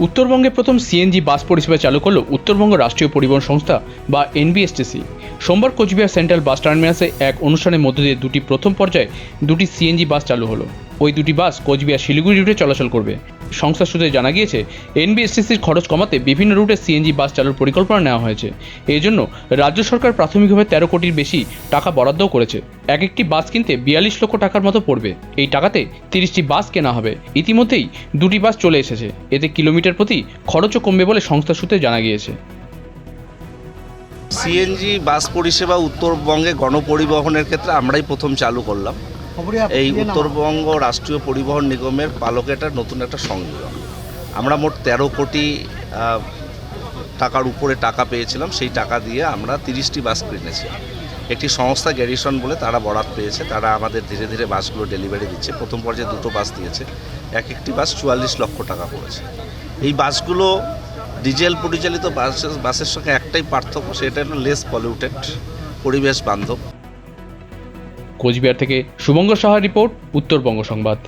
উত্তরবঙ্গে প্রথম সিএনজি বাস পরিষেবা চালু করল উত্তরবঙ্গ রাষ্ট্রীয় পরিবহন সংস্থা, বা এনবিএসটিসি। সোমবার কোচবিহার সেন্ট্রাল বাস টার্মিনাসে এক অনুষ্ঠানের মধ্য দিয়ে দুটি প্রথম পর্যায়ে দুটি সিএনজি বাস চালু হলো। ওই দুটি বাস কোচবিহার শিলিগুড়ি রুটে চলাচল করবে। সংস্থা সূত্রে জানা গিয়েছে, এনবিএসটিসির খরচ কমাতে বিভিন্ন রুটে সিএনজি, বাস চালুর পরিকল্পনা নেওয়া হয়েছে। এই জন্য রাজ্য সরকার প্রাথমিকভাবে তেরো কোটির বেশি টাকা বরাদ্দও করেছে। এক একটি বাস কিনতে বিয়াল্লিশ লক্ষ টাকার মতো পড়বে। এই টাকাতে তিরিশটি বাস কেনা হবে। ইতিমধ্যেই দুটি বাস চলে এসেছে। এতে কিলোমিটার প্রতি খরচও কমবে বলে সংস্থা সূত্রে জানা গিয়েছে। সিএনজি, বাস পরিষেবা উত্তরবঙ্গে গণপরিবহনের ক্ষেত্রে আমরাই প্রথম চালু করলাম। এই উত্তরবঙ্গ রাষ্ট্রীয় পরিবহন নিগমের পালকেটার নতুন একটা সংযোজন। আমরা মোট তেরো কোটি টাকার উপরে টাকা পেয়েছিলাম সেই টাকা দিয়ে আমরা তিরিশটি বাস কিনেছি। একটি সংস্থা গ্যারিসন বলে তারা বরাদ পেয়েছে তারা আমাদের ধীরে ধীরে বাসগুলো ডেলিভারি দিচ্ছে। প্রথম পর্যায়ে দুটো বাস দিয়েছে এক একটি বাস চুয়াল্লিশ লক্ষ টাকা পড়েছে। এই বাসগুলো ডিজেল পরিচালিত বাস বাসের সঙ্গে একটাই পার্থক্য সেটা হলো লেস পলিউটেড পরিবেশ বান্ধব। কোচবিহার থেকে শুভঙ্গ সাহা রিপোর্ট উত্তরবঙ্গ সংবাদ।